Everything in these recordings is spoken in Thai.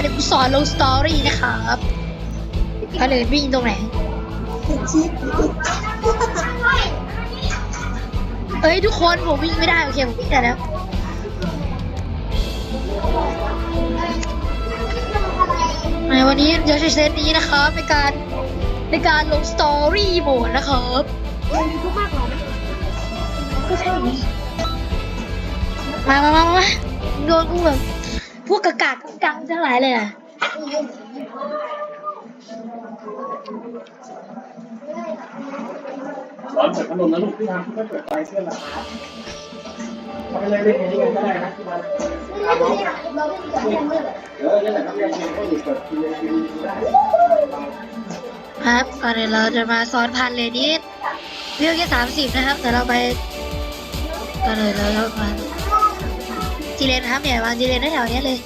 เดี๋ยวกูสอนลงสตอรี่นะครับก็เลยวิ่งตรงไหนเอ้ยทุกคนผมวิ่งไม่ได้โอเคผมวิ่งได้แล้วในวันนี้เดี๋ยวใช้เซตนี้นะครับในการในการลงสตอรี่โหมดนะครับมากกว่านะก็ใช่อย่างนี้มามามามาโดนกูแบบ พวกกากากกังทั้งหลายเลยอะร้อนเปิดพัดลมนะลูกพี่ทำไม่เปิดไฟเสื้อหลังเขาไปเลยเล่นอย่างนี้กันก็ได้นะที่มันทำน้องเออนี่แหละครับยังยังก็อยู่เปิดทีวีทีวีได้ครับก่อนเดี๋ยวเราจะมาซ้อนพันเลยนิดเรื่องแค่สามสิบนะครับแต่เราไปก็เลยเราเรามา จีเลนนะครับเนี่ยวางจีเลนได้แถวเนี้ยเลย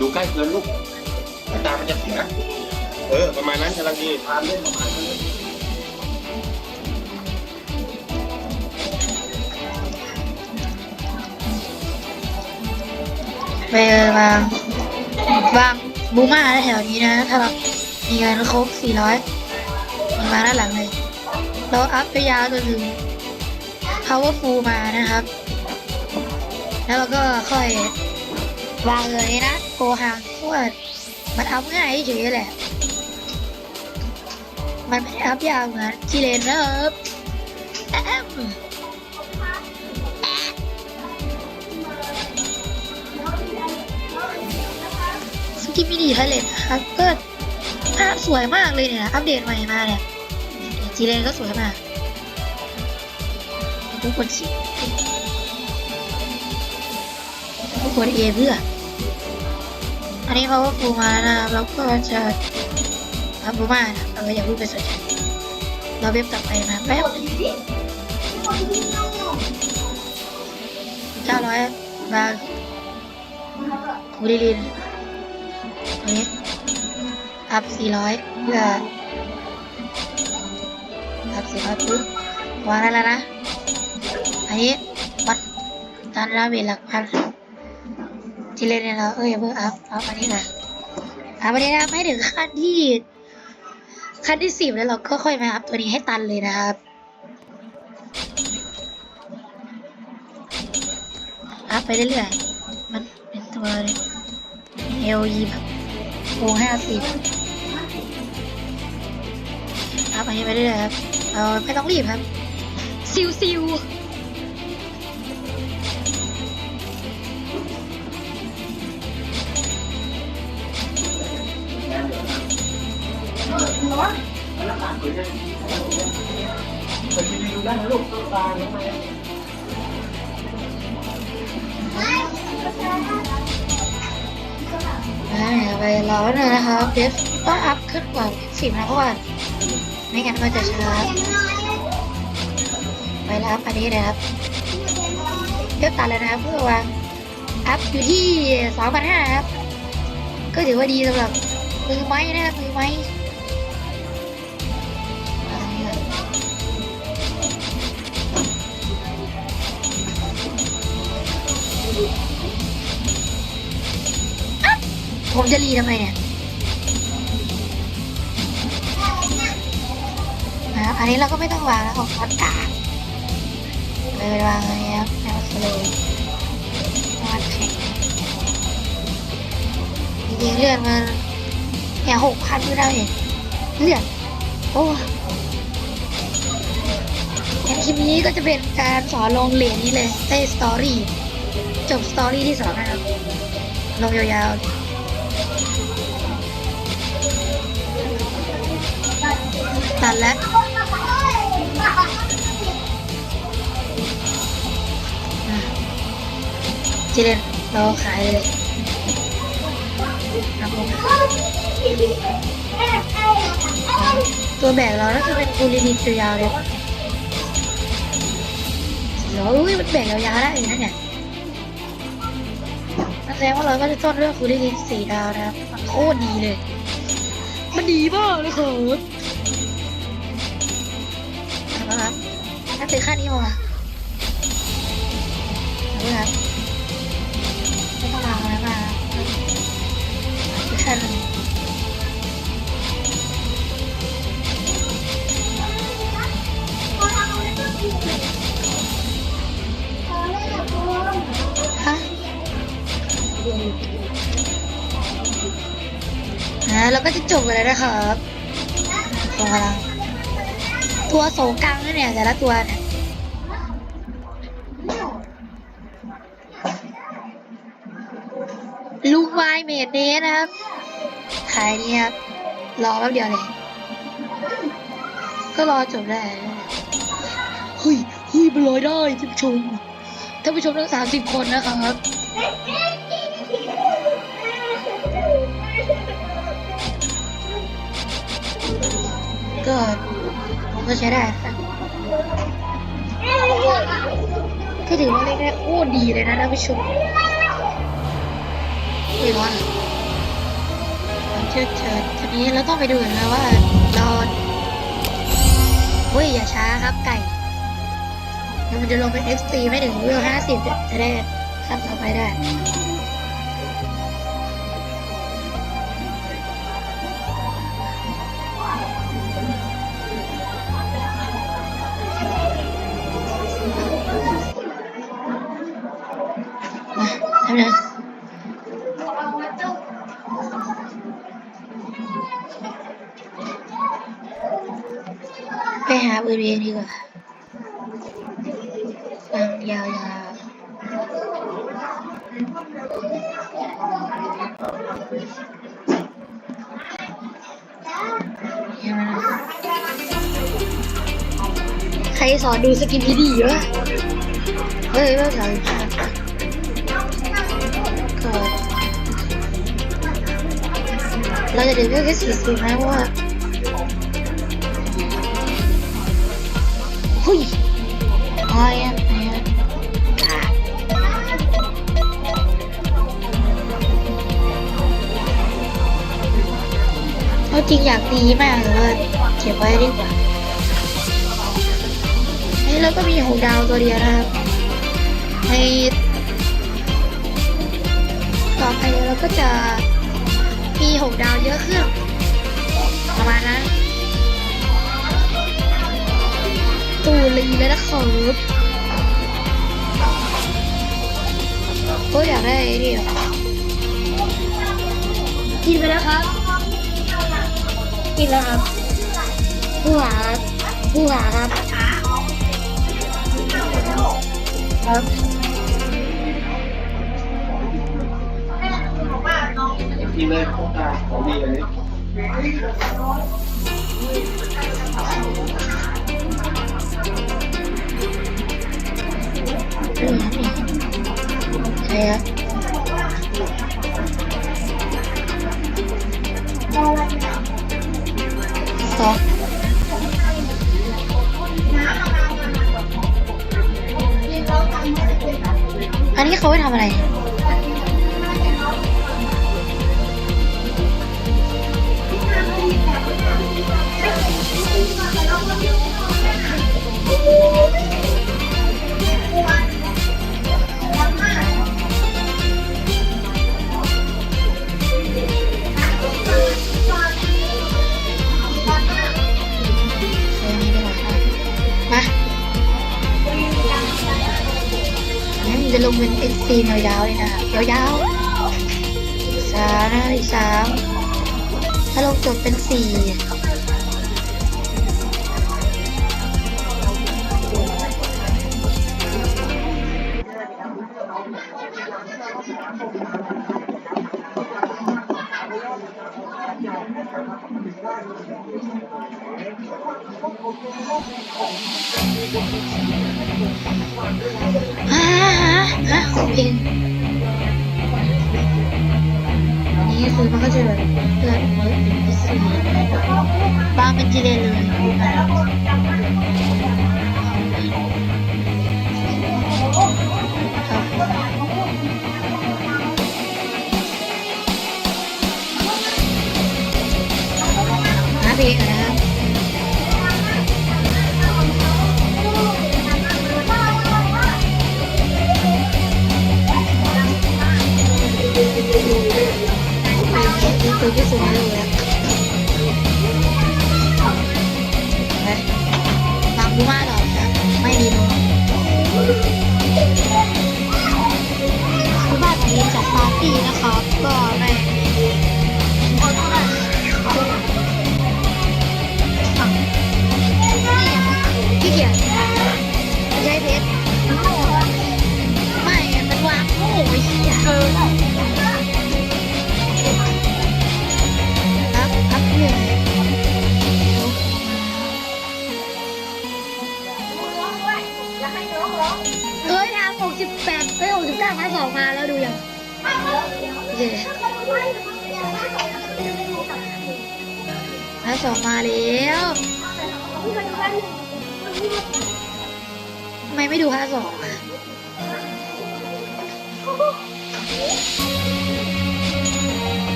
ดูใกล้เกินลูกสายตามันจะเสีย เออ ประมาณนั้นกำลังดีทานเล่นประมาณนั้นไปวางวางบูม่าแถวนี้นะถ้าเรามีเงินครบ400มีมาด้านหลังเลย เราอัพไปยาวจนถึง powerful มานะครับ แล้วเราก็ค่อยวางเลยนะโกหางเพราะว่ามันอัพง่ายเฉยแหละ มันไม่อัพยาวเหมือนจีเลนนะครับสกิปมินิไทเลนนะครับก็ภาพสวยมากเลยเนี่ย อัปเดตใหม่มาเนี่ยจีเลนก็สวยมากทุกคนชิ ทุกคนเอเพื่ออันนี้เขาก็ฟูมานะครับแล้วก็จะทำบูมานะเราอย่าพิ่งไปสนใจเราเว็บต่อไปนะแป๊บเก้าร้อยบาทคูดิลินอันนี้อัพ400เพื่ออัพ400ปุ๊บวางได้แล้วนะ อันนี้วัดการดาเมจหลักพัน ที่เล่นเนี่ยเราเอ้ยเพิ่งอัพอัพอันนี้นะอัพอันนี้นะไม่ถึงขั้นที่ขั้นที่สิบแล้วเราก็ค่อยมาอัพตัวนี้ให้ตันเลยนะครับอัพไปเรื่อยๆมันเป็นตัวเอลยีแบบโอ้ห้าสิบครับอันนี้ไปเรื่อยๆครับเราไม่ต้องรีบครับซิวซิว เปิดทีวีดูได้นะลูกตัวตาทำไมอ่าไปรอหน่อยนะครับเดฟต้องอัพขึ้นกว่าสิบนะเพราะว่าไม่งั้นก็จะช้าไปแล้วครับอันนี้นะครับเลือกตัดเลยนะครับเพื่อวางอัพอยู่ที่สองพันห้าครับ ก็ถือว่าดีสำหรับมือไม้นะครับมือไม้ ผมจะรีทำไมเนี่ยนะครับอันนี้เราก็ไม่ต้องวางแล้วของพัดกาเลยวางอะไรครับแนวสโลว์วางแข็งจริงๆเลื่อนมันแค่หกพันไม่ได้เองเลื่อนโอ้คลิปนี้ก็จะเป็นการสอนลงเหรียญนี้เลยได้สตอรี่ จบสตอรี่ที่สองนะครับลงยาวๆ ตัดแล้วจีเลนเราขายเลยครับผมตัวแบกเราน่าจะเป็นกูรินิตัวยาวเลยเราอุ้ยมันแบกยาวๆได้อยู่นะเนี่ย แสดงว่าเราก็จะต้นเรื่องคูรินินสี่ดาวนะครับมันโคตรดีเลย มันดีมากเลยครับนะครับถ้าเป็นค่านี้พอเอาเลยครับไม่ต้องวางอะไรมากทันฮ ก็จะจบกันแล้วนะครับขอกำลังตัวโสกังนะเนี่ยแต่ละตัวเนี่ยลูกไวายเมดเนสนะครับขายนี่ครับรอแป๊บเดียวเลย ก็รอจบได้เฮ้ยเฮ้ยมันลอยได้ท่านผู้ชมท่านผู้ชมทั้งสามสิบคนนะครับ ก็ก็ใช้ได้ครับก็ถือว่าเล่นได้โคตรดีเลยนะท่านผู้ชมไม่ร้อนเชิดเชิดทีนี้เราต้องไปดูกันนะว่าเราเฮ้ยอย่าช้าครับไก่เดี๋ยวมันจะลงเป็น XT ไม่ถึงเวลห้าสิบจะได้ขั้นต่อไปได้ หาปืนเองดีกว่าฟังยาวๆใครสอนดูสกินที่ดีวะเฮ้ยไม่สอนค่ะก็เราจะดึงแค่สี่สิบนะเพราะว่า หุยอะไรอะอะไรอะอะเอาจริงอยากตีมากเลยว่าเก็บไว้ดีกว่านี่แล้วก็มีหกดาวตัวเดียวนะครับในต่อไปเราก็จะมีหกดาวเยอะขึ้นประมาณนั้น ตูลีแล้วนะครับก็อยากได้ไอ้นี่อะกินไปแล้วครับ กินแล้วครับผู้หาครับผู้หาครับ ครับกินเลยของของดีเลย อืมใช่ครับสออันนี้เขาไว้ทำอะไร จะลงเป็นเอ็นซีนยาวๆเลยนะครับยาวๆสามอีกสามถ้าลงจบเป็นสี่ฮ่า ฮ่าฮ่าของ เพลง แล้วทำไมไม่ดูพันสองอะ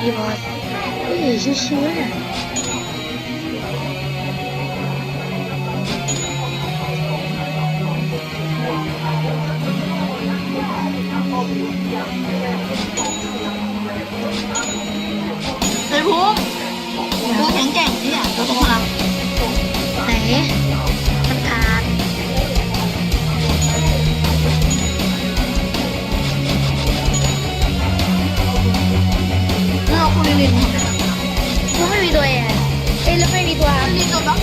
พี่บอสเฮ้ยชิวๆเนี่ย ไอ้ภูมิตัวแข็งแกร่งเนี่ยตัวตรงพลังไหนมันขาดเรื่องคุณลิลินมันไม่มีตัวเองเอ้แล้วไม่มีตัวลิลินโดนบัฟ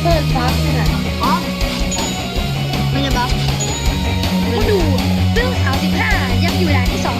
เพิ่มฟักเนี่ยอ๋อไม่ใช่บัฟก็ดูเรื่องสาวสิบห้ายังอยู่ด่านที่สอง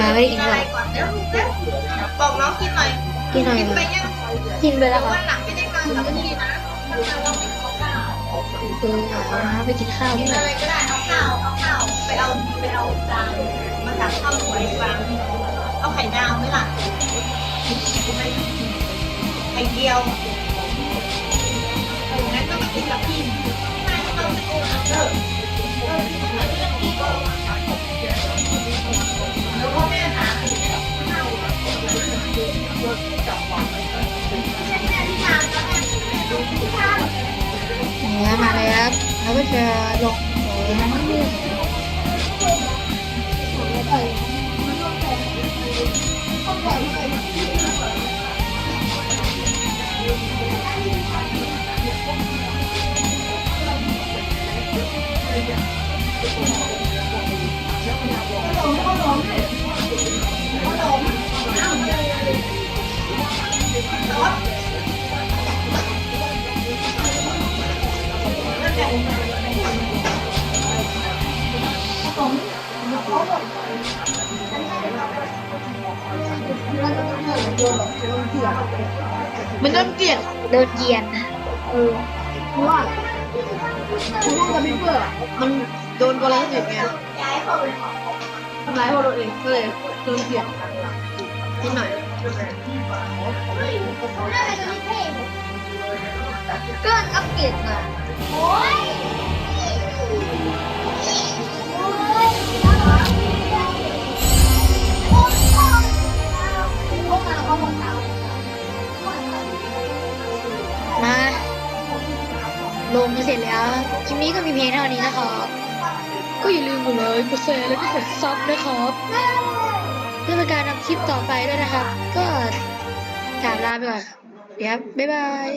มาไม่ได้กินก่อนบอกน้องกินหน่อย กินหน่อยกินไปยังกินไปแล้วครับวันหลังไม่ได้มากับพี่นะเออเอานะไปกินข้าวกิที่นไหนอะไรก็ได้เอาข้าวเอาข้าวไปเอาไปเอาจานมาตักข้าวสวยวางเอาไข่ดาวไหมล่ะไข่เจียวงั้นก็มากินกับพี่ นี่ยมาเลยครับแล้วก็จะลงโอ้ย มันเริ่มเกลียดเดินเกียนนะเออเพราะว่าเพราะว่ากับพี่เพื่อมันโดนตัวละสิบไงทำร้ายพวกเราเองก็เลยโดนเกลียดนิดหน่อยก็อัปเกรดมามา นี้นะครับ ก็อย่าลืมกดเลยกดแชร์แล้วก็กดซับนะครับ เพื่อเป็นการทำคลิปต่อไปด้วยนะครับ ก็ถามลาไปก่อนเดี๋ยวบ๊ายบาย